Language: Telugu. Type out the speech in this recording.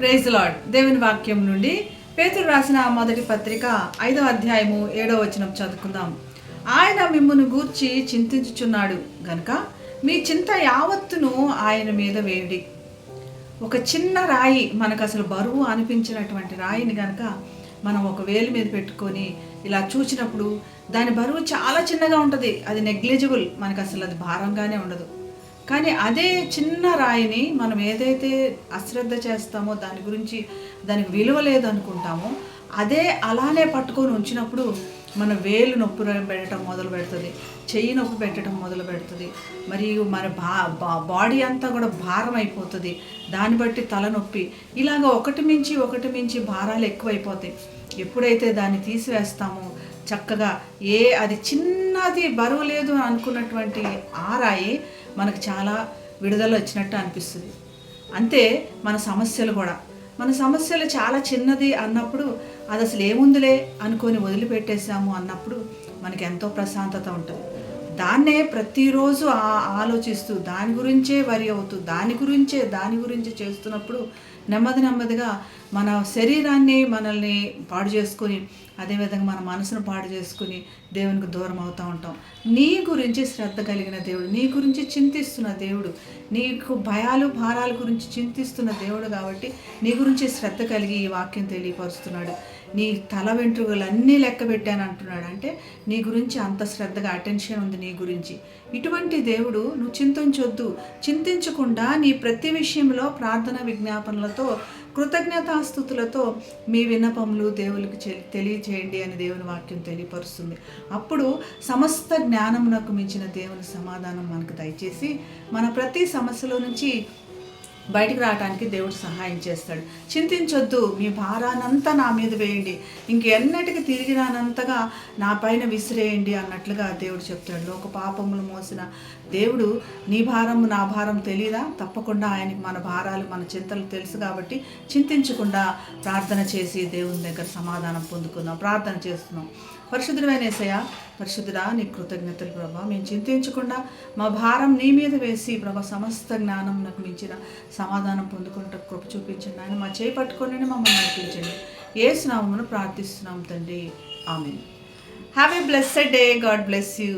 ప్రైజ్ లాడ్ దేవుని వాక్యం నుండి పేతురు రాసిన మొదటి పత్రిక ఐదవ అధ్యాయము ఏడవ వచనం చదువుకుందాం. ఆయన మిమ్మల్ని గూర్చి చింతించుచున్నాడు. గనుక మీ చింత యావత్తును ఆయన మీద వేయుడి. ఒక చిన్న రాయి మనకు అసలు బరువు అనిపించినటువంటి రాయిని కనుక మనం ఒక వేలు మీద పెట్టుకొని ఇలా చూసినప్పుడు దాని బరువు చాలా చిన్నగా ఉంటుంది. అది నెగ్లిజిబుల్ మనకు అసలు అది భారంగానే ఉండదు. కానీ అదే చిన్న రాయిని మనం ఏదైతే అశ్రద్ధ చేస్తామో దాని గురించి దానికి విలువ లేదనుకుంటామో అదే అలానే పట్టుకొని ఉంచినప్పుడు మన వేలు నొప్పి పెట్టడం మొదలు పెడుతుంది. చెయ్యి నొప్పి పెట్టడం మొదలు పెడుతుంది. మరియు మన బా బా- బాడీ అంతా కూడా భారం అయిపోతుంది. దాన్ని బట్టి తలనొప్పి. ఇలాగ ఒకటి మించి ఒకటి మించి భారాలు ఎక్కువైపోతాయి. ఎప్పుడైతే దాన్ని తీసివేస్తామో చక్కగా ఏ అది చిన్నది బరువు లేదు అని అనుకున్నటువంటి ఆరాయి మనకు చాలా విడుదల వచ్చినట్టు అనిపిస్తుంది. అంతే మన సమస్యలు కూడా. మన సమస్యలు చాలా చిన్నది అన్నప్పుడు అది అసలు ఏముందిలే అనుకొని వదిలిపెట్టేశాము అన్నప్పుడు మనకి ఎంతో ప్రశాంతత ఉంటుంది. దాన్నే ప్రతిరోజు ఆలోచిస్తూ దాని గురించే వరి అవుతూ దాని గురించే దాని గురించి చేస్తున్నప్పుడు నెమ్మది నెమ్మదిగా మన శరీరాన్ని మనల్ని పాడు చేసుకొని అదేవిధంగా మన మనసును పాడు చేసుకుని దేవునికి దూరం అవుతూ ఉంటాం. నీ గురించి శ్రద్ధ కలిగిన దేవుడు నీ గురించి చింతిస్తున్న దేవుడు నీకు భయాలు భారాల గురించి చింతిస్తున్న దేవుడు కాబట్టి నీ గురించి శ్రద్ధ కలిగి ఈ వాక్యం తెలియపరుస్తున్నాడు. నీ తల వెంట్రుకలన్నీ లెక్క పెట్టాను అంటున్నాడు. అంటే నీ గురించి అంత శ్రద్ధగా అటెన్షన్ ఉంది నీ గురించి. ఇటువంటి దేవుడు నువ్వు చింతించొద్దు. చింతించకుండా నీ ప్రతి విషయంలో ప్రార్థన విజ్ఞాపనలతో కృతజ్ఞతాస్థుతులతో మీ విన్నపములు దేవునికి తెలియచేయండి అని దేవుని వాక్యం తెలియపరుస్తుంది. అప్పుడు సమస్త జ్ఞానమునకు మించిన దేవుని సమాధానం మనకు దయచేసి మన ప్రతి సమస్యలో నుంచి బయటికి రావడానికి దేవుడు సహాయం చేస్తాడు. చింతించొద్దు మీ భారానంతా నా మీద వేయండి. ఇంకెన్నటికి తిరిగి రానంతగా నా పైన విసిరేయండి అన్నట్లుగా దేవుడు చెప్తాడు. లోక పాపములు మోసిన దేవుడు నీ భారం నా భారం తెలీదా? తప్పకుండా ఆయనకి మన భారాలు మన చింతలు తెలుసు కాబట్టి చింతించకుండా ప్రార్థన చేసి దేవుని దగ్గర సమాధానం పొందుకుందాం. ప్రార్థన చేస్తున్నాం. పరిశుద్ధుడమైన ఏసయ పరిశుద్ధుడా నీ కృతజ్ఞతలు ప్రభా. మేము చింతించకుండా మా భారం నీ మీద వేసి ప్రభా సమస్త జ్ఞానం నాకు మించిన సమాధానం పొందుకుంటూ కృప చూపించండి ఆయన మా చేయి పట్టుకొని మమ్మల్ని నడిపించండి. ఏ స్నామమును ప్రార్థిస్తున్నాం తండ్రి. ఆమె have a blessed day God bless you